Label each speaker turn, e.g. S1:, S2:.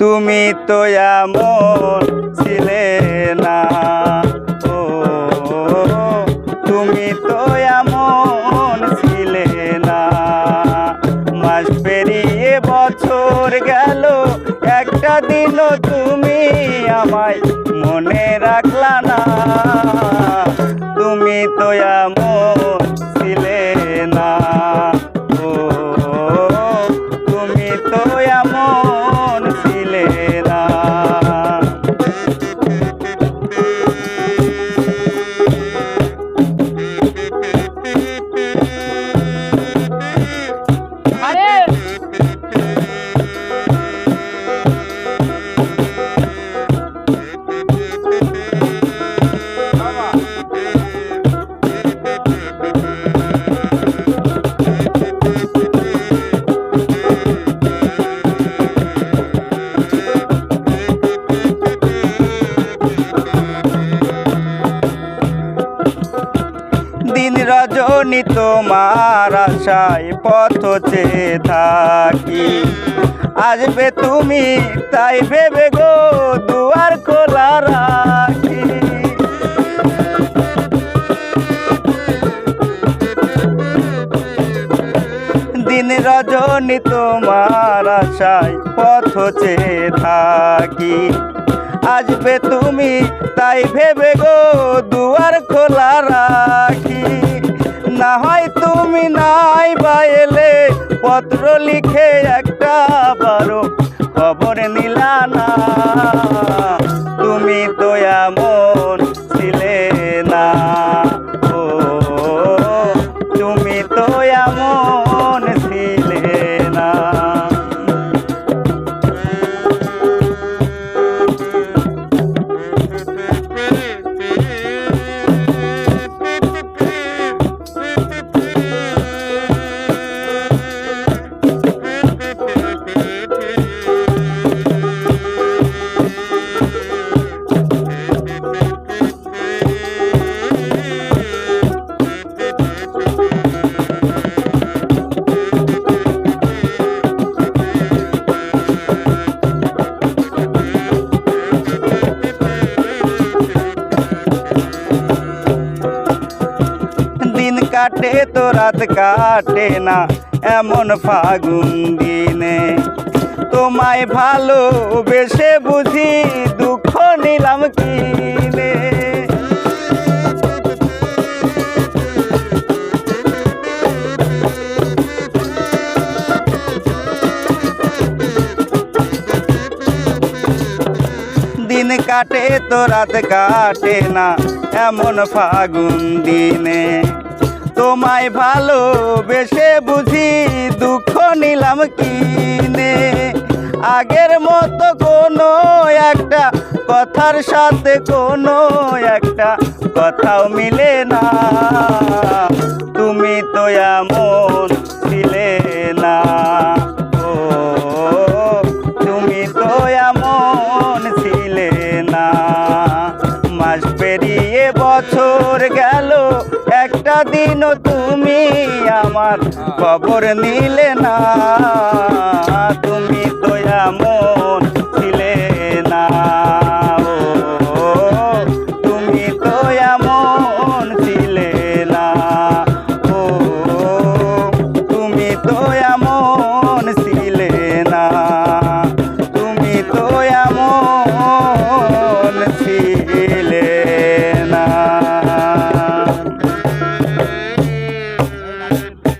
S1: তুমি তো এমন ছিলে না। ও, তুমি তো এমন ছিলে না। মাস পেরিয়ে বছর গেল, একটা দিনও তুমি আমায় মনে রাখলা না। দিন রজনী তোমার আশায় পথ চেয়ে থাকি। আসবে তুমি, তাই ভেবে গো দুয়ার খোলা রাখি। দিন রজনী তোমার আশায় পথ চেয়ে থাকি। আসবে তুমি, তাই ভেবে গো দুয়ার খোলা রাখি। না হয় তুমি নাই বা এলে পত্র লিখে একটা বারো, খবর নিলা না। তুমি তো এমন ছিলে না। ও, তুমি তো এমন কাটে তো রাত কাটে না, এমন ফাগুন দিনে। তোমায় ভালো বেশে বুঝি দুঃখ নিলাম কিনে। দিন কাটে তো রাত কাটে না, এমন ফাগুন দিনে। তোমায় ভালো বেশে বুঝি দুঃখ নিলাম কিনে। আগের মতো কোনো একটা কথার সাথে কোনো একটা কথাও মিলে না। দিনও তুমি আমার খবর নিলে না। তুমি তো এমন